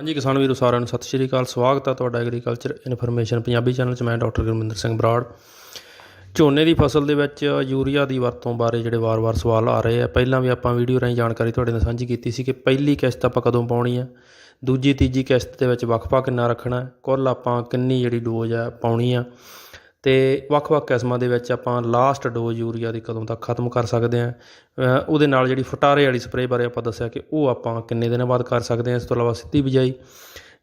ਹਾਂਜੀ, ਕਿਸਾਨ ਵੀਰੋ, ਸਾਰਿਆਂ ਨੂੰ ਸਤਿ ਸ਼੍ਰੀ ਅਕਾਲ। ਸਵਾਗਤ ਹੈ ਤੁਹਾਡਾ ਐਗਰੀਕਲਚਰ ਇਨਫੋਰਮੇਸ਼ਨ ਪੰਜਾਬੀ ਚੈਨਲ 'ਚ। ਮੈਂ ਡਾਕਟਰ ਗੁਰਮਿੰਦਰ ਸਿੰਘ ਬਰਾੜ। ਝੋਨੇ ਦੀ ਫਸਲ ਦੇ ਵਿੱਚ ਯੂਰੀਆ ਦੀ ਵਰਤੋਂ ਬਾਰੇ ਜਿਹੜੇ ਵਾਰ-ਵਾਰ ਸਵਾਲ ਆ ਰਹੇ ਆ, ਪਹਿਲਾਂ ਵੀ ਆਪਾਂ ਵੀਡੀਓ ਰਾਹੀਂ ਜਾਣਕਾਰੀ ਤੁਹਾਡੇ ਨਾਲ ਸਾਂਝੀ ਕੀਤੀ ਸੀ ਕਿ ਪਹਿਲੀ ਕਿਸ਼ਤ ਆਪਾਂ ਕਦੋਂ ਪਾਉਣੀ ਆ? ਦੂਜੀ, ਤੀਜੀ ਕਿਸ਼ਤ ਦੇ ਵਿੱਚ ਵਕਫਾ ਕਿੰਨਾ ਰੱਖਣਾ? ਕੁੱਲ ਆਪਾਂ ਕਿੰਨੀ ਜਿਹੜੀ ਡੋਜ਼ ਆ ਪਾਉਣੀ ਆ? ਅਤੇ ਵੱਖ-ਵੱਖ ਕਿਸਮਾਂ ਦੇ ਵਿੱਚ ਆਪਾਂ ਲਾਸਟ ਡੋਜ਼ ਯੂਰੀਆ ਦੀ ਕਦੋਂ ਤੱਕ ਖਤਮ ਕਰ ਸਕਦੇ ਆ ਉਹਦੇ ਨਾਲ ਜਿਹੜੀ ਫਟਾਰੇ ਵਾਲੀ ਸਪਰੇਅ ਬਾਰੇ ਆਪਾਂ ਦੱਸਿਆ ਕਿ ਉਹ ਆਪਾਂ ਕਿੰਨੇ ਦਿਨਾਂ ਬਾਅਦ ਕਰ ਸਕਦੇ ਆ ਇਸ ਤੋਂ ਇਲਾਵਾ ਸਿੱਧੀ ਬਿਜਾਈ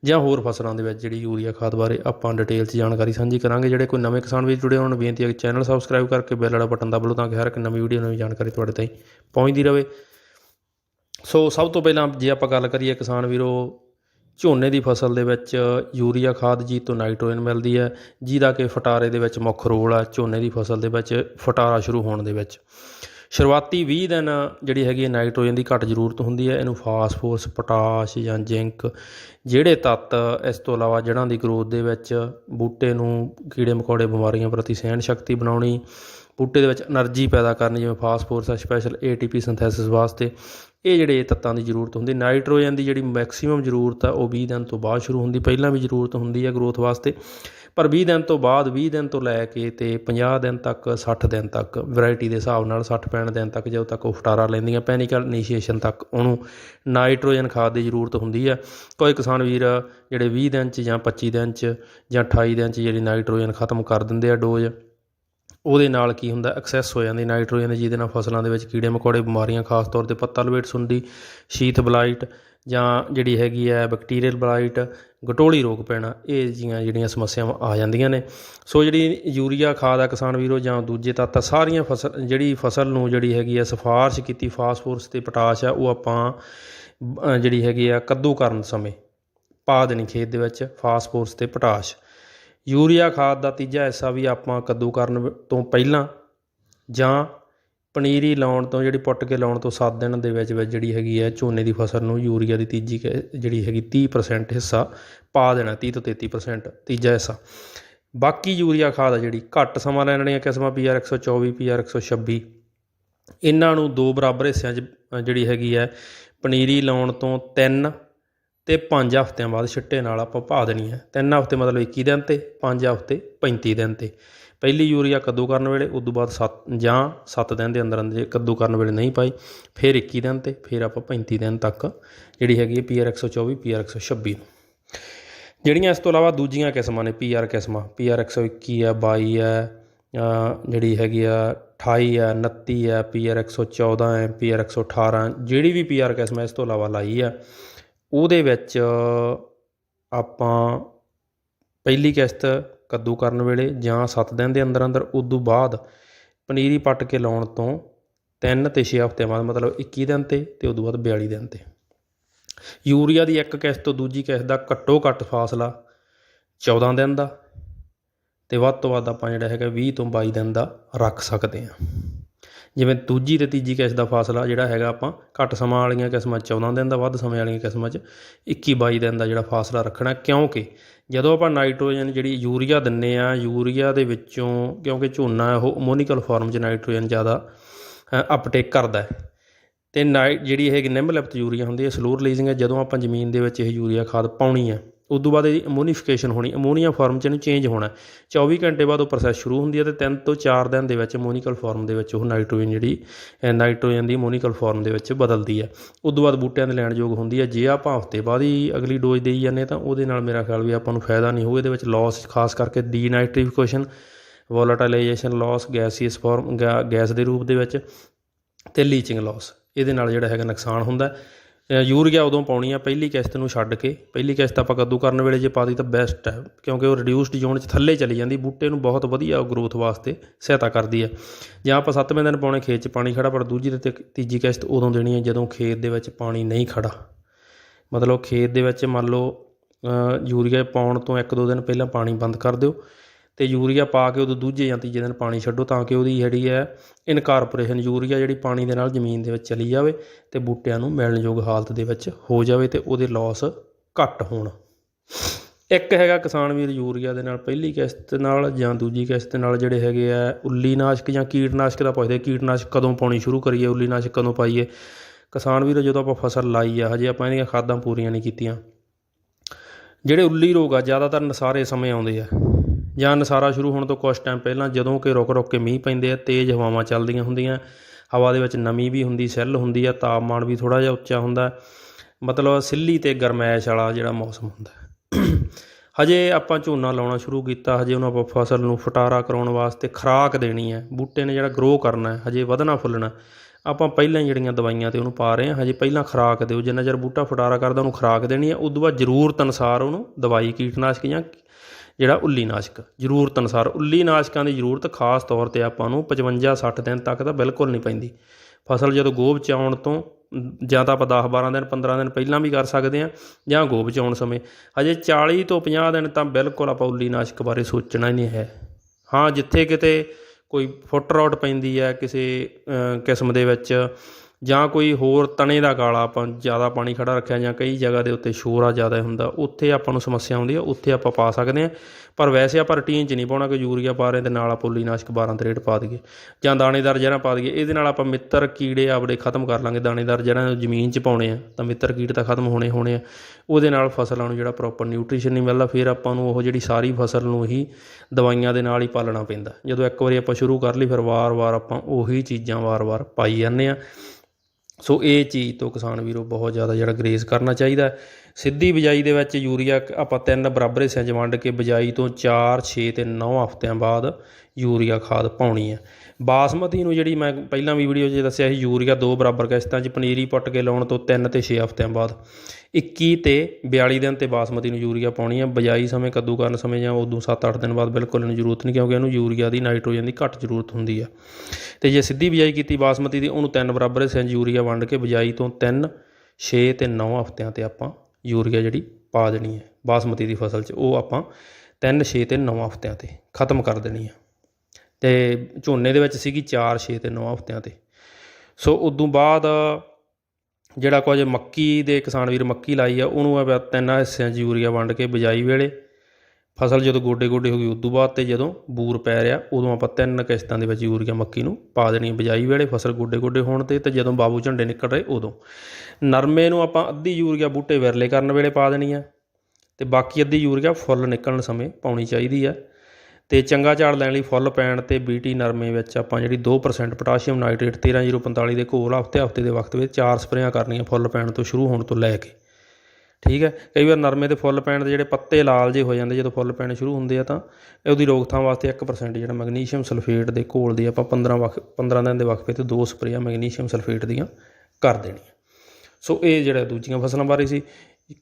ਜਾਂ ਹੋਰ ਫਸਲਾਂ ਦੇ ਵਿੱਚ ਜਿਹੜੀ ਯੂਰੀਆ ਖਾਦ ਬਾਰੇ ਆਪਾਂ ਡਿਟੇਲ 'ਚ ਜਾਣਕਾਰੀ ਸਾਂਝੀ ਕਰਾਂਗੇ। ਜਿਹੜੇ ਕੋਈ ਨਵੇਂ ਕਿਸਾਨ ਵੀਰ ਜੁੜੇ ਉਹਨਾਂ ਨੂੰ ਬੇਨਤੀ ਹੈ ਕਿ ਚੈਨਲ ਸਬਸਕ੍ਰਾਈਬ ਕਰਕੇ ਬੈਲ ਵਾਲਾ ਬਟਨ ਦਬਾ ਲਓ ਤਾਂ ਕਿ ਹਰ ਇੱਕ ਨਵੀਂ ਵੀਡੀਓ ਨਵੀਂ ਜਾਣਕਾਰੀ ਤੁਹਾਡੇ ਤਾਈਂ ਪਹੁੰਚਦੀ ਰਹੇ। ਸੋ ਸਭ ਤੋਂ ਪਹਿਲਾਂ ਜੇ ਆਪਾਂ ਗੱਲ ਕਰੀਏ ਕਿਸਾਨ ਵੀਰੋ ਝੋਨੇ ਦੀ ਫਸਲ ਦੇ ਵਿੱਚ ਯੂਰੀਆ ਖਾਦ, ਜੀ ਤੋਂ ਨਾਈਟ੍ਰੋਜਨ ਮਿਲਦੀ ਹੈ, ਜਿਹਦਾ ਕਿ ਫਟਾਰੇ ਦੇ ਵਿੱਚ ਮੁੱਖ ਰੋਲ ਹੈ ਝੋਨੇ ਦੀ ਫਸਲ ਦੇ ਵਿੱਚ ਫਟਾਰਾ ਸ਼ੁਰੂ ਹੋਣ ਦੇ ਵਿੱਚ। ਸ਼ੁਰੂਆਤੀ 20 ਦਿਨ ਜਿਹੜੀ ਹੈਗੀ ਹੈ ਨਾਈਟ੍ਰੋਜਨ ਦੀ ਘੱਟ ਜ਼ਰੂਰਤ ਹੁੰਦੀ ਹੈ, ਇਹਨੂੰ ਫਾਸਫੋਰਸ, ਪੋਟਾਸ਼ ਜਾਂ ਜ਼ਿੰਕ ਜਿਹੜੇ ਤੱਤ ਇਸ ਤੋਂ ਇਲਾਵਾ ਜੜ੍ਹਾਂ ਦੀ ਗਰੋਥ ਦੇ ਵਿੱਚ ਬੂਟੇ ਨੂੰ ਕੀੜੇ ਮਕੌੜੇ ਬਿਮਾਰੀਆਂ ਪ੍ਰਤੀ ਸਹਿਣ ਸ਼ਕਤੀ ਬਣਾਉਣੀ, ਬੂਟੇ ਦੇ ਵਿੱਚ એનર્ਜੀ ਪੈਦਾ ਕਰਨੀ ਜਿਵੇਂ ਫਾਸਫੋਰਸ ਆ, ਸਪੈਸ਼ਲ ਏਟੀਪੀ ਸਿੰਥੈਸਿਸ ਵਾਸਤੇ, ਇਹ ਜਿਹੜੇ ਤੱਤਾਂ ਦੀ ਜ਼ਰੂਰਤ ਹੁੰਦੀ, ਨਾਈਟ੍ਰੋਜਨ ਦੀ ਜਿਹੜੀ ਮੈਕਸਿਮਮ ਜ਼ਰੂਰਤ ਆ, ਉਹ 20 ਦਿਨ ਤੋਂ ਬਾਅਦ ਸ਼ੁਰੂ ਹੁੰਦੀ, ਪਹਿਲਾਂ ਵੀ ਜ਼ਰੂਰਤ ਹੁੰਦੀ ਹੈ ਗਰੋਥ ਵਾਸਤੇ। ਪਰ 20 ਦਿਨ ਤੋਂ ਬਾਅਦ 20 ਦਿਨ ਤੋਂ ਲੈ ਕੇ ਤੇ 50 ਦਿਨ ਤੱਕ 60 ਦਿਨ ਤੱਕ ਵੈਰਾਈਟੀ ਦੇ ਹਿਸਾਬ ਨਾਲ 60 65 ਦਿਨ ਤੱਕ ਜਦੋਂ ਤੱਕ ਉਹ ਫਟਾਰਾ ਲੈਂਦੀਆਂ ਪੈਨਿਕਲ ਇਨੀਸ਼ੀਏਸ਼ਨ ਤੱਕ ਉਹਨੂੰ ਨਾਈਟ੍ਰੋਜਨ ਖਾਦ ਦੀ ਜ਼ਰੂਰਤ ਹੁੰਦੀ ਹੈ ਕੋਈ ਕਿਸਾਨ ਵੀਰ ਜਿਹੜੇ 20 ਦਿਨ 'ਚ ਜਾਂ 25 ਦਿਨ 'ਚ ਜਾਂ 28 ਦਿਨ 'ਚ ਜਿਹੜੀ ਨਾਈਟ੍ਰੋਜਨ ਖਤਮ ਕਰ ਦਿੰਦੇ ਆ ਡੋਜ਼ ਉਹਦੇ ਨਾਲ ਕੀ ਹੁੰਦਾ ਐਕਸੈਸ ਹੋ ਜਾਂਦੀ ਨਾਈਟ੍ਰੋਜਨ ਜਿਹਦੇ ਨਾਲ ਫਸਲਾਂ ਦੇ ਵਿੱਚ ਕੀੜੇ ਮਕੌੜੇ ਬਿਮਾਰੀਆਂ, ਖਾਸ ਤੌਰ ਤੇ ਪੱਤਾ ਲਵੇਟ ਸੁੰਡੀ ਸ਼ੀਥ ਬਲਾਈਟ ਜਾਂ ਜਿਹੜੀ ਹੈਗੀ ਹੈ ਬੈਕਟੀਰੀਅਲ ਬਲਾਈਟ ਗਟੋਲੀ ਰੋਗ ਪੈਣਾ ਇਹ ਜੀਆਂ ਜਿਹੜੀਆਂ ਸਮੱਸਿਆਵਾਂ ਆ ਜਾਂਦੀਆਂ ਨੇ। ਸੋ ਜਿਹੜੀ ਯੂਰੀਆ ਖਾਦ ਆ ਕਿਸਾਨ ਵੀਰੋ ਜਾਂ ਦੂਜੇ ਤੱਤ ਸਾਰੀਆਂ ਫਸਲ ਜਿਹੜੀ ਫਸਲ ਨੂੰ ਜਿਹੜੀ ਹੈਗੀ ਹੈ ਸਿਫਾਰਿਸ਼ ਕੀਤੀ ਫਾਸਫੋਰਸ ਤੇ ਪੋਟਾਸ਼ ਆ ਉਹ ਆਪਾਂ ਅ, ਜਿਹੜੀ ਹੈਗੀ ਆ ਕੱਦੂ ਕਰਨ ਸਮੇਂ ਪਾ ਦੇਣੀ ਖੇਤ ਦੇ ਵਿੱਚ ਫਾਸਫੋਰਸ ਤੇ ਪੋਟਾਸ਼। ਯੂਰੀਆ ਖਾਦ ਦਾ ਤੀਜਾ ਹਿੱਸਾ ਵੀ ਆਪਾਂ ਕੱਦੂ ਕਰਨ ਤੋਂ ਪਹਿਲਾਂ ਜਾਂ ਪਨੀਰੀ ਲਾਉਣ ਤੋਂ, ਜਿਹੜੀ ਪੁੱਟ ਕੇ ਲਾਉਣ ਤੋਂ 7 ਦਿਨ ਦੇ ਵਿੱਚ ਵਿੱਚ ਜਿਹੜੀ ਹੈਗੀ ਹੈ, ਝੋਨੇ ਦੀ ਫਸਲ ਨੂੰ ਯੂਰੀਆ ਦੀ ਤੀਜੀ ਕਿ- ਜਿਹੜੀ ਹੈਗੀ 30% ਹਿੱਸਾ ਪਾ ਦੇਣਾ 30 ਤੋਂ 33% ਤੀਜਾ ਹਿੱਸਾ। ਬਾਕੀ ਯੂਰੀਆ ਖਾਦ ਆ ਜਿਹੜੀ, ਘੱਟ ਸਮਾਂ ਲੈਣ ਵਾਲੀਆਂ ਕਿਸਮਾਂ ਪੀਆਰ 124 ਪੀਆਰ 126 ਇਹਨਾਂ ਨੂੰ ਦੋ ਬਰਾਬਰ ਹਿੱਸਿਆਂ 'ਚ ਜਿਹੜੀ ਹੈਗੀ ਹੈ, ਪਨੀਰੀ ਲਾਉਣ ਤੋਂ 3 ਤੇ 5 ਹਫ਼ਤਿਆਂ ਬਾਅਦ ਛਿੱਟੇ ਨਾਲ ਆਪਾਂ ਪਾ ਦੇਣੀ ਹੈ। 3 ਹਫ਼ਤੇ ਮਤਲਬ 21 ਦਿਨ ਤੇ 5 ਹਫ਼ਤੇ 35 ਦਿਨ ਤੇ। ਪਹਿਲੀ ਯੂਰੀਆ ਕੱਦੂ ਕਰਨ ਵੇਲੇ ਉਸ ਤੋਂ ਬਾਅਦ 7 ਜਾਂ 7 ਦਿਨ ਦੇ ਅੰਦਰ ਅੰਦਰ ਜੇ ਕੱਦੂ ਕਰਨ ਵੇਲੇ ਨਹੀਂ ਪਾਈ, ਫਿਰ 21 ਦਿਨ ਤੇ ਫਿਰ ਆਪਾਂ 35 ਦਿਨ ਤੱਕ ਜਿਹੜੀ ਹੈਗੀ ਹੈ ਪੀਆਰ 124 ਪੀਆਰ 126 ਨੂੰ। ਜਿਹੜੀਆਂ ਇਸ ਤੋਂ ਇਲਾਵਾ ਦੂਜੀਆਂ ਕਿਸਮਾਂ ਨੇ ਪੀਆਰ ਕਿਸਮਾਂ ਪੀਆਰ 121 ਹੈ 22 ਹੈ ਜਿਹੜੀ ਹੈਗੀ ਆ 28 ਹੈ 29 ਹੈ ਪੀਆਰ 114 ਹੈ ਪੀਆਰ 118 ਜਿਹੜੀ ਵੀ ਪੀਆਰ ਕਿਸਮ ਹੈ ਇਸ ਤੋਂ ਇਲਾਵਾ ਲਾਈ ਆ ਉਹਦੇ ਵਿੱਚ ਆਪਾਂ ਪਹਿਲੀ ਕਿਸ਼ਤ ਕੱਦੂ ਕਰਨ ਵੇਲੇ ਜਾਂ 7 ਦਿਨ ਦੇ ਅੰਦਰ ਅੰਦਰ ਉਦੋਂ ਬਾਅਦ ਪਨੀਰੀ ਪੱਟ ਕੇ ਲਾਉਣ ਤੋਂ 3 ਤੇ 6 ਹਫ਼ਤਿਆਂ ਬਾਅਦ, ਮਤਲਬ 21 ਦਿਨ ਤੇ ਤੇ ਉਦੋਂ ਬਾਅਦ 42 ਦਿਨ ਤੇ। ਯੂਰੀਆ ਦੀ ਇੱਕ ਕਿਸ਼ਤ ਤੋਂ ਦੂਜੀ ਕਿਸ਼ਤ ਦਾ ਘੱਟੋ ਘੱਟ ਫਾਸਲਾ 14 ਦਿਨ ਦਾ ਤੇ ਵੱਧ ਤੋਂ ਵੱਧ ਆਪਾਂ ਜਿਹੜਾ ਹੈਗਾ 20 ਤੋਂ 22 ਦਿਨ ਦਾ ਰੱਖ ਸਕਦੇ ਹਾਂ। ਜਿਵੇਂ ਦੂਜੀ ਤੇ ਤੀਜੀ ਕਿਸ਼ਤ ਦਾ ਫਾਸਲਾ ਜਿਹੜਾ ਹੈਗਾ ਆਪਾਂ ਘੱਟ ਸਮਾਂ ਵਾਲੀਆਂ ਕਿਸਮਾਂ 'ਚ 14 ਦਿਨ ਦਾ ਵੱਧ ਸਮੇਂ ਵਾਲੀਆਂ ਕਿਸਮਾਂ 'ਚ 21 22 ਦਿਨ ਦਾ ਜਿਹੜਾ ਫਾਸਲਾ ਰੱਖਣਾ, ਕਿਉਂਕਿ ਜਦੋਂ ਆਪਾਂ ਨਾਈਟ੍ਰੋਜਨ ਜਿਹੜੀ ਯੂਰੀਆ ਦਿੰਨੇ ਆ, ਯੂਰੀਆ ਦੇ ਵਿੱਚੋਂ, ਕਿਉਂਕਿ ਝੋਨਾ ਉਹ ਅਮੋਨੀਕਲ ਫਾਰਮ 'ਚ ਨਾਈਟ੍ਰੋਜਨ ਜ਼ਿਆਦਾ ਅਪਟੇਕ ਕਰਦਾ ਹੈ। ਤੇ ਨਾਈਟ ਜਿਹੜੀ ਹੈਗੀ ਨਿੰਮਲਿਪਤ ਯੂਰੀਆ ਹੁੰਦੀ ਹੈ ਸਲੋ ਰਿਲੀਜ਼ਿੰਗ ਹੈ, ਜਦੋਂ ਆਪਾਂ ਜ਼ਮੀਨ ਦੇ ਵਿੱਚ ਇਹ ਯੂਰੀਆ ਖਾਦ ਪਾਉਣੀ ਹੈ ਉਸ ਤੋਂ ਬਾਅਦ ਇਹਦੀ ਅਮੋਨੀਫਿਕੇਸ਼ਨ ਹੋਣੀ ਅਮੋਨੀਆ ਫਾਰਮ 'ਚ ਇਹਨੂੰ ਚੇਂਜ ਹੋਣਾ। 24 ਘੰਟੇ ਬਾਅਦ ਉਹ ਪ੍ਰੋਸੈਸ ਸ਼ੁਰੂ ਹੁੰਦੀ ਹੈ ਤੇ 3 ਤੋਂ 4 ਦਿਨ ਦੇ ਵਿੱਚ ਅਮੋਨੀਕਲ ਫਾਰਮ ਦੇ ਵਿੱਚ ਉਹ ਨਾਈਟ੍ਰੋਜਨ ਜਿਹੜੀ ਨਾਈਟ੍ਰੋਜਨ ਦੀ ਅਮੋਨੀਕਲ ਫਾਰਮ ਦੇ ਵਿੱਚ ਬਦਲਦੀ ਹੈ। ਉਸ ਤੋਂ ਬਾਅਦ ਬੂਟਿਆਂ ਦੇ ਲੈਣ ਯੋਗ ਹੁੰਦੀ ਹੈ। ਜੇ ਆਪਾਂ ਹਫ਼ਤੇ ਬਾਅਦ ਹੀ ਅਗਲੀ ਡੋਜ਼ ਦੇਈ ਜਾਂਦੇ ਤਾਂ ਉਹਦੇ ਨਾਲ ਮੇਰਾ ਖਿਆਲ ਵੀ ਆਪਾਂ ਨੂੰ ਫਾਇਦਾ ਨਹੀਂ ਹੋਊ ਇਹਦੇ ਵਿੱਚ ਲਾਸ ਖਾਸ ਕਰਕੇ denitrification volatilization loss gaseous form gas ਦੇ ਰੂਪ ਦੇ ਵਿੱਚ ਤੇ ਲੀਚਿੰਗ ਲਾਸ ਇਹਦੇ ਨਾਲ ਜਿਹੜਾ ਹੈਗਾ ਨੁਕਸਾਨ ਹੁੰਦਾ। ਯੂਰੀਆ ਉਦੋਂ ਪਾਉਣੀ ਆ ਪਹਿਲੀ ਕਿਸ਼ਤ ਨੂੰ ਛੱਡ ਕੇ। ਪਹਿਲੀ ਕਿਸ਼ਤ ਆਪਾਂ ਕੱਦੂ ਕਰਨ ਵੇਲੇ ਜੇ ਪਾਦੀ ਤਾਂ ਬੈਸਟ ਹੈ ਕਿਉਂਕਿ ਉਹ ਰਿਡਿਊਸਡ ਜ਼ੋਨ 'ਚ ਥੱਲੇ ਚਲੀ ਜਾਂਦੀ, ਬੂਟੇ ਨੂੰ ਬਹੁਤ ਵਧੀਆ ਗਰੋਥ ਵਾਸਤੇ ਸਹਾਇਤਾ ਕਰਦੀ ਹੈ ਜਾਂ ਆਪਾਂ 7ਵੇਂ ਦਿਨ ਪਾਉਣੇ, ਖੇਤ 'ਚ ਪਾਣੀ ਖੜਾ, ਪਰ ਦੂਜੀ ਤੇ ਤੀਜੀ ਕਿਸ਼ਤ ਉਦੋਂ ਦੇਣੀ ਹੈ ਜਦੋਂ ਖੇਤ ਦੇ ਵਿੱਚ ਪਾਣੀ ਨਹੀਂ ਖੜਾ। ਮਤਲਬ ਖੇਤ ਦੇ ਵਿੱਚ ਮੰਨ ਲਓ ਯੂਰੀਆ ਪਾਉਣ ਤੋਂ ਇੱਕ ਦੋ ਦਿਨ ਪਹਿਲਾਂ ਪਾਣੀ ਬੰਦ ਕਰ ਦਿਓ। ਅਤੇ ਯੂਰੀਆ ਪਾ ਕੇ ਉਦੋਂ ਦੂਜੇ ਜਾਂ ਤੀਜੇ ਦਿਨ ਪਾਣੀ ਛੱਡੋ ਤਾਂ ਕਿ ਉਹਦੀ ਜਿਹੜੀ ਹੈ ਇਨਕਾਰਪੋਰੇਸ਼ਨ ਯੂਰੀਆ ਜਿਹੜੀ ਪਾਣੀ ਦੇ ਨਾਲ ਜ਼ਮੀਨ ਦੇ ਵਿੱਚ ਚਲੀ ਜਾਵੇ ਅਤੇ ਬੂਟਿਆਂ ਨੂੰ ਮਿਲਣਯੋਗ ਹਾਲਤ ਦੇ ਵਿੱਚ ਹੋ ਜਾਵੇ ਅਤੇ ਉਹਦੇ ਲੋਸ ਘੱਟ ਹੋਣ। ਇੱਕ ਹੈਗਾ ਕਿਸਾਨ ਵੀਰ ਯੂਰੀਆ ਦੇ ਨਾਲ ਪਹਿਲੀ ਕਿਸ਼ਤ ਨਾਲ ਜਾਂ ਦੂਜੀ ਕਿਸ਼ਤ ਨਾਲ ਜਿਹੜੇ ਹੈਗੇ ਆ ਉੱਲੀਨਾਸ਼ਕ ਜਾਂ ਕੀਟਨਾਸ਼ਕ ਦਾ ਪੁੱਛਦੇ ਕੀਟਨਾਸ਼ਕ ਕਦੋਂ ਪਾਉਣੀ ਸ਼ੁਰੂ ਕਰੀਏ, ਉੱਲੀਨਾਸ਼ਕ ਕਦੋਂ ਪਾਈਏ? ਕਿਸਾਨ ਵੀਰ, ਜਦੋਂ ਆਪਾਂ ਫਸਲ ਲਾਈ ਆ, ਹਜੇ ਆਪਾਂ ਇਹਦੀਆਂ ਖਾਦਾਂ ਪੂਰੀਆਂ ਨਹੀਂ ਕੀਤੀਆਂ। ਜਿਹੜੇ ਉੱਲੀ ਰੋਗ ਆ, ਜ਼ਿਆਦਾਤਰ ਨਸਾਰੇ ਸਮੇਂ ਆਉਂਦੇ ਆ। ਜਾਂ ਨਸਾਰਾ ਸ਼ੁਰੂ ਹੋਣ ਤੋਂ ਕੁਝ ਟਾਈਮ ਪਹਿਲਾਂ ਜਦੋਂ ਕਿ ਰੁਕ ਰੁਕ ਕੇ ਮੀਂਹ ਪੈਂਦੇ ਆ, ਤੇਜ਼ ਹਵਾਵਾਂ ਚੱਲਦੀਆਂ ਹੁੰਦੀਆਂ, ਹਵਾ ਦੇ ਵਿੱਚ ਨਮੀ ਵੀ ਹੁੰਦੀ, ਸੈੱਲ ਹੁੰਦੀ ਆ, ਤਾਪਮਾਨ ਵੀ ਥੋੜਾ ਜਿਹਾ ਉੱਚਾ ਹੁੰਦਾ, ਮਤਲਬ ਸਿੱਲੀ ਤੇ ਗਰਮੈਸ਼ ਵਾਲਾ ਜਿਹੜਾ ਮੌਸਮ ਹੁੰਦਾ। ਹਜੇ ਆਪਾਂ ਝੋਨਾ ਲਾਉਣਾ ਸ਼ੁਰੂ ਕੀਤਾ, ਹਜੇ ਉਹਨੂੰ ਆਪਾਂ ਫਸਲ ਨੂੰ ਫਟਾਰਾ ਕਰਾਉਣ ਵਾਸਤੇ ਖੁਰਾਕ ਦੇਣੀ ਹੈ ਬੂਟੇ ਨੇ ਜਿਹੜਾ ਗਰੋ ਕਰਨਾ ਹੈ ਹਜੇ ਵਧਣਾ ਫੁੱਲਣਾ, ਆਪਾਂ ਪਹਿਲਾਂ ਹੀ ਜਿਹੜੀਆਂ ਦਵਾਈਆਂ ਤੇ ਉਹਨੂੰ ਪਾ ਰਹੇ ਹਾਂ ਹਜੇ ਪਹਿਲਾਂ ਖੁਰਾਕ ਦਿਓ, ਜਿੰਨਾ ਚਿਰ ਬੂਟਾ ਫਟਾਰਾ ਕਰਦਾ ਉਹਨੂੰ ਖੁਰਾਕ ਦੇਣੀ ਹੈ ਉਦੋਂ ਬਾਅਦ ਜ਼ਰੂਰਤ ਅਨੁਸਾਰ ਉਹਨੂੰ ਦਵਾਈ, ਕੀਟਨਾਸ਼ਕ ਜਾਂ ਜਿਹੜਾ ਉੱਲੀ ਨਾਸ਼ਕ। ਜ਼ਰੂਰਤ ਅਨੁਸਾਰ ਉੱਲੀ ਨਾਸ਼ਕਾਂ ਦੀ ਜ਼ਰੂਰਤ ਖਾਸ ਤੌਰ ਤੇ ਆਪਾਂ ਨੂੰ 55 60 ਦਿਨ ਤੱਕ ਤਾਂ ਬਿਲਕੁਲ ਨਹੀਂ ਪੈਂਦੀ। ਫਸਲ ਜਦੋਂ ਗੋਭ ਚ ਆਉਣ ਤੋਂ ਜਾਂ ਤਾਂ ਆਪਾਂ 10 12 ਦਿਨ 15 ਦਿਨ ਪਹਿਲਾਂ ਵੀ ਕਰ ਸਕਦੇ ਹਾਂ ਜਾਂ ਗੋਭ ਚ ਆਉਣ ਸਮੇਂ। ਹਜੇ 40 ਤੋਂ 50 ਦਿਨ ਤਾਂ ਬਿਲਕੁਲ ਆਪਾਂ ਉੱਲੀ ਨਾਸ਼ਕ ਬਾਰੇ ਸੋਚਣਾ ਹੀ ਨਹੀਂ ਹੈ। ਹਾਂ, ਜਿੱਥੇ ਕਿਤੇ ਕੋਈ ਫੁੱਟ ਰੌਟ ਪੈਂਦੀ ਹੈ, ਕਿਸੇ ਕਿਸਮ ਦੇ ਵਿੱਚ ਜਾਂ ਕੋਈ ਹੋਰ ਤਣੇ ਦਾ ਗਾਲਾ ਆਪਾਂ ਜ਼ਿਆਦਾ ਪਾਣੀ ਖੜਾ ਰੱਖਿਆ ਜਾਂ ਕਈ ਜਗ੍ਹਾ ਦੇ ਉੱਤੇ ਸ਼ੋਰਾ ਜ਼ਿਆਦਾ ਹੁੰਦਾ, ਉੱਥੇ ਆਪਾਂ ਨੂੰ ਸਮੱਸਿਆ ਆਉਂਦੀ ਆ, ਉੱਥੇ ਆਪਾਂ ਪਾ ਸਕਦੇ ਹਾਂ ਪਰ ਵੈਸੇ ਆਪਾਂ ਰੂਟੀਨ 'ਚ ਨਹੀਂ ਪਾਉਣਾ ਕਿ ਯੂਰੀਆ ਪਾ ਰਹੇ ਤੇ ਨਾਲ ਆਪਾਂ ਨਾਸ਼ਕ 12 ਤਰੇਟ ਪਾ ਦਈਏ ਜਾਂ ਦਾਣੇਦਾਰ ਜੜ੍ਹਾਂ ਪਾ ਦਈਏ। ਇਹਦੇ ਨਾਲ ਆਪਾਂ ਮਿੱਤਰ ਕੀੜੇ ਆਪਦੇ ਖਤਮ ਕਰ ਲਾਂਗੇ, ਦਾਣੇਦਾਰ ਜੜ੍ਹਾਂ ਜ਼ਮੀਨ 'ਚ ਪਾਉਣੇ ਆ, ਤਾਂ ਮਿੱਤਰ ਕੀੜੇ ਤਾਂ ਖਤਮ ਹੋਣੇ ਹੋਣੇ ਆ। ਉਹਦੇ ਨਾਲ ਫਸਲਾਂ ਨੂੰ ਜਿਹੜਾ ਪ੍ਰੋਪਰ ਨਿਊਟ੍ਰੀਸ਼ਨ ਨਹੀਂ ਮਿਲਦਾ, ਫਿਰ ਆਪਾਂ ਨੂੰ ਉਹ ਜਿਹੜੀ ਸਾਰੀ ਫਸਲ ਨੂੰ ਹੀ ਦਵਾਈਆਂ ਦੇ ਨਾਲ ਹੀ ਪਾਲਣਾ ਪੈਂਦਾ। ਜਦੋਂ ਇੱਕ ਵਾਰੀ ਆਪਾਂ ਸ਼ੁਰੂ ਕਰ ਲਈ, ਫਿਰ ਵਾਰ-ਵਾਰ ਆਪਾਂ ਉਹੀ ਚੀਜ਼ਾਂ ਵਾਰ-ਵਾਰ ਪਾਈ ਜਾਂਦੇ ਆ। ਸੋ ਇਹ ਚੀਜ਼ ਤੋਂ ਕਿਸਾਨ ਵੀਰੋ ਬਹੁਤ ਜ਼ਿਆਦਾ ਜਿਹੜਾ ਗਰੇਜ਼ ਕਰਨਾ ਚਾਹੀਦਾ ਸਿੱਧੀ ਬਿਜਾਈ ਦੇ ਵਿੱਚ ਯੂਰੀਆ ਆਪਾਂ ਤਿੰਨ ਬਰਾਬਰ ਹਿੱਸਿਆਂ 'ਚ ਵੰਡ ਕੇ ਬਿਜਾਈ ਤੋਂ 4 6 ਤੇ 9 ਹਫ਼ਤਿਆਂ ਬਾਅਦ ਯੂਰੀਆ ਖਾਦ ਪਾਉਣੀ ਹੈ। ਬਾਸਮਤੀ ਨੂੰ ਜਿਹੜੀ ਮੈਂ ਪਹਿਲਾਂ ਵੀ ਵੀਡੀਓ 'ਚ ਦੱਸਿਆ ਸੀ, ਯੂਰੀਆ ਦੋ ਬਰਾਬਰ ਕਿਸ਼ਤਾਂ 'ਚ ਪਨੀਰੀ ਪੁੱਟ ਕੇ ਲਾਉਣ ਤੋਂ 3 ਤੇ 6 ਹਫ਼ਤਿਆਂ ਬਾਅਦ। 21 ਤੇ 42 ਦਿਨ ਤੇ ਬਾਸਮਤੀ ਨੂੰ ਯੂਰੀਆ ਪਾਉਣੀ ਹੈ। ਬਿਜਾਈ ਸਮੇਂ ਕੱਦੂ ਕਰਨ ਸਮੇਂ ਜਾਂ ਉਦੋਂ 7-8 ਦਿਨ ਬਾਅਦ ਬਿਲਕੁਲ ਇਹਨੂੰ ਜ਼ਰੂਰਤ ਨਹੀਂ ਕਿਉਂਕਿ ਇਹਨੂੰ ਯੂਰੀਆ ਦੀ ਨਾਈਟ੍ਰੋਜਨ ਦੀ ਘੱਟ ਜ਼ਰੂਰਤ ਹੁੰਦੀ ਹੈ। ਤੇ ਜੇ ਸਿੱਧੀ ਬਿਜਾਈ ਕੀਤੀ ਬਾਸਮਤੀ ਦੀ, ਉਹਨੂੰ ਤਿੰਨ ਬਰਾਬਰ ਹਿੱਸਿਆਂ 'ਚ ਯੂਰੀਆ ਵੰਡ ਕੇ ਬਿਜਾਈ ਤੋਂ 3 6 ਤੇ 9 ਹਫ਼ਤਿਆਂ ਤੇ ਆਪਾਂ ਯੂਰੀਆ ਜਿਹੜੀ ਪਾ ਦੇਣੀ ਹੈ ਬਾਸਮਤੀ ਦੀ ਫਸਲ 'ਚ, ਉਹ ਆਪਾਂ 3 6 ਤੇ 9 ਹਫ਼ਤਿਆਂ ਤੇ ਖਤਮ ਕਰ ਦੇਣੀ ਹੈ। ਤੇ ਝੋਨੇ ਦੇ ਵਿੱਚ ਸੀਗੀ 4 6 ਤੇ 9 ਹਫ਼ਤਿਆਂ ਤੇ। ਸੋ ਉਦੋਂ ਬਾਅਦ ਜਿਹੜਾ ਕੁਝ ਮੱਕੀ ਦੇ ਕਿਸਾਨ ਵੀਰ ਮੱਕੀ ਲਾਈ ਆ, ਉਹਨੂੰ ਆਪਾਂ ਤਿੰਨ ਹਿੱਸਿਆਂ 'ਚ ਯੂਰੀਆ ਵੰਡ ਕੇ ਬਿਜਾਈ ਵੇਲੇ ਫਸਲ ਜਦੋਂ ਗੋਡੇ ਗੋਡੇ ਹੋ ਗਈ, ਉਦੋਂ ਬਾਅਦ ਤੇ ਜਦੋਂ ਬੂਰ ਪੈ ਰਿਹਾ, ਉਦੋਂ ਆਪਾਂ ਤਿੰਨ ਕਿਸ਼ਤਾਂ ਦੇ ਵਿੱਚ ਯੂਰੀਆ ਮੱਕੀ ਨੂੰ ਪਾ ਦੇਣੀ ਹੈ ਬਿਜਾਈ ਵੇਲੇ, ਫਸਲ ਗੋਡੇ ਗੋਡੇ ਹੋਣ ਤੇ ਤੇ ਜਦੋਂ ਬਾਬੂ ਝੰਡੇ ਨਿਕਲ ਰਹੇ ਉਦੋਂ। ਨਰਮੇ ਨੂੰ ਆਪਾਂ ਅੱਧੀ ਯੂਰੀਆ ਬੂਟੇ ਵਿਰਲੇ ਕਰਨ ਵੇਲੇ ਪਾ ਦੇਣੀ ਆ ਤੇ ਬਾਕੀ ਅੱਧੀ ਯੂਰੀਆ ਫੁੱਲ ਨਿਕਲਣ ਸਮੇਂ ਪਾਉਣੀ ਚਾਹੀਦੀ ਆ ਤੇ ਚੰਗਾ ਝਾੜ ਲੈਣ ਲਈ ਫੁੱਲ ਪੈਣ ਤੇ ਬੀਟੀ ਨਰਮੇ ਵਿੱਚ ਆਪਾਂ ਜਿਹੜੀ 2% ਪੋਟਾਸ਼ੀਅਮ ਨਾਈਟ੍ਰੇਟ 13045 ਦੇ ਘੋਲ ਹਫ਼ਤੇ ਹਫ਼ਤੇ ਦੇ ਵਕਤ ਵਿੱਚ ਚਾਰ ਸਪਰੇਆਂ ਕਰਨੀਆਂ ਫੁੱਲ ਪੈਣ ਤੋਂ ਸ਼ੁਰੂ ਹੋਣ ਤੋਂ ਲੈ ਕੇ। ਠੀਕ ਹੈ? ਕਈ ਵਾਰ ਨਰਮੇ ਦੇ ਫੁੱਲ ਪੈਣ ਦੇ ਜਿਹੜੇ ਪੱਤੇ ਲਾਲ ਜੇ ਹੋ ਜਾਂਦੇ, ਜਦੋਂ ਫੁੱਲ ਪੈਣੇ ਸ਼ੁਰੂ ਹੁੰਦੇ ਆ ਤਾਂ ਉਹਦੀ ਰੋਕਥਾਮ ਵਾਸਤੇ 1% ਜਿਹੜਾ ਮੈਗਨੀਸ਼ੀਅਮ ਸਲਫੇਟ ਦੇ ਘੋਲ ਦੀ ਆਪਾਂ 15 ਵਕ 15 ਦਿਨ ਦੇ ਵਕਫੇ ਤੇ ਦੋ ਸਪਰੇਆਂ ਮੈਗਨੀਸ਼ੀਅਮ ਸਲਫੇਟ ਦੀਆਂ ਕਰ ਦੇਣੀਆਂ। ਸੋ ਇਹ ਜਿਹੜਾ ਦੂਜੀਆਂ ਫਸਲਾਂ ਬਾਰੇ ਸੀ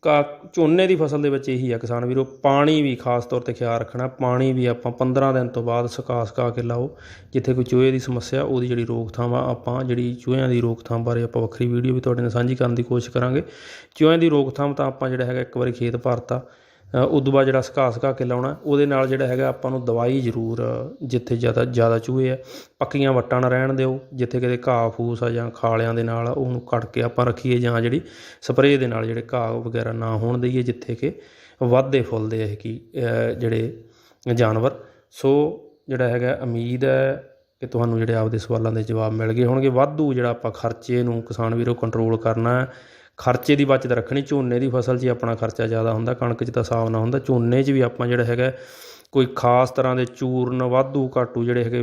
ਕਾ ਝੋਨੇ ਦੀ ਫਸਲ ਦੇ ਵਿੱਚ ਇਹੀ ਆ ਕਿਸਾਨ ਵੀਰੋ, ਪਾਣੀ ਵੀ ਖਾਸ ਤੌਰ ਤੇ ਖਿਆਲ ਰੱਖਣਾ, ਪਾਣੀ ਵੀ ਆਪਾਂ 15 ਦਿਨ ਤੋਂ ਬਾਅਦ ਸੁਕਾ ਸੁਕਾ ਕੇ ਲਾਓ, ਜਿੱਥੇ ਕੋਈ ਚੂਹੇ ਦੀ ਸਮੱਸਿਆ, ਉਹਦੀ ਜਿਹੜੀ ਰੋਕਥਾਮ ਆ ਆਪਾਂ, ਜਿਹੜੀ ਚੂਹਿਆਂ ਦੀ ਰੋਕਥਾਮ ਬਾਰੇ ਆਪਾਂ ਵੱਖਰੀ ਵੀਡੀਓ ਵੀ ਤੁਹਾਡੇ ਨਾਲ ਸਾਂਝੀ ਕਰਨ ਦੀ ਕੋਸ਼ਿਸ਼ ਕਰਾਂਗੇ। ਚੂਹਿਆਂ ਦੀ ਰੋਕਥਾਮ ਤਾਂ ਆਪਾਂ ਜਿਹੜਾ ਹੈਗਾ ਇੱਕ ਵਾਰੀ ਖੇਤ ਭਰਤਾ ਉਦੋਂ ਬਾਅਦ ਜਿਹੜਾ ਸੁਕਾ ਸੁਕਾ ਕੇ ਲਾਉਣਾ, ਉਹਦੇ ਨਾਲ ਜਿਹੜਾ ਹੈਗਾ ਆਪਾਂ ਨੂੰ ਦਵਾਈ ਜ਼ਰੂਰ, ਜਿੱਥੇ ਜ਼ਿਆਦਾ ਜ਼ਿਆਦਾ ਚੂਹੇ ਆ, ਪੱਕੀਆਂ ਵੱਟਾਂ ਨਾ ਰਹਿਣ ਦਿਓ, ਜਿੱਥੇ ਕਿਤੇ ਘਾਹ ਫੂਸ ਆ ਜਾਂ ਖਾਲਿਆਂ ਦੇ ਨਾਲ ਉਹਨੂੰ ਕੱਟ ਕੇ ਆਪਾਂ ਰੱਖੀਏ ਜਾਂ ਜਿਹੜੀ ਸਪਰੇਅ ਦੇ ਨਾਲ ਜਿਹੜੇ ਘਾਹ ਵਗੈਰਾ ਨਾ ਹੋਣ ਦਈਏ, ਜਿੱਥੇ ਕਿ ਵੱਧਦੇ ਫੁੱਲਦੇ ਇਹ ਕੀ ਜਿਹੜੇ ਜਾਨਵਰ। ਸੋ ਜਿਹੜਾ ਹੈਗਾ, ਉਮੀਦ ਹੈ ਕਿ ਤੁਹਾਨੂੰ ਜਿਹੜੇ ਆਪਦੇ ਸਵਾਲਾਂ ਦੇ ਜਵਾਬ ਮਿਲ ਗਏ ਹੋਣਗੇ। ਵਾਧੂ ਜਿਹੜਾ ਆਪਾਂ ਖਰਚੇ ਨੂੰ ਕਿਸਾਨ ਵੀਰੋ ਕੰਟਰੋਲ ਕਰਨਾ ਖਰਚੇ ਦੀ ਬਚਤ ਰੱਖਣੀ, ਝੋਨੇ ਦੀ ਫਸਲ 'ਚ ਹੀ ਆਪਣਾ ਖਰਚਾ ਜ਼ਿਆਦਾ ਹੁੰਦਾ, ਕਣਕ 'ਚ ਤਾਂ ਹਿਸਾਬ ਨਾ ਹੁੰਦਾ। ਝੋਨੇ 'ਚ ਵੀ ਆਪਾਂ ਜਿਹੜਾ ਹੈਗਾ ਕੋਈ ਖਾਸ ਤਰ੍ਹਾਂ ਦੇ ਚੂਰਨ, ਵਾਧੂ ਘਾਟੂ ਜਿਹੜੇ ਹੈਗੇ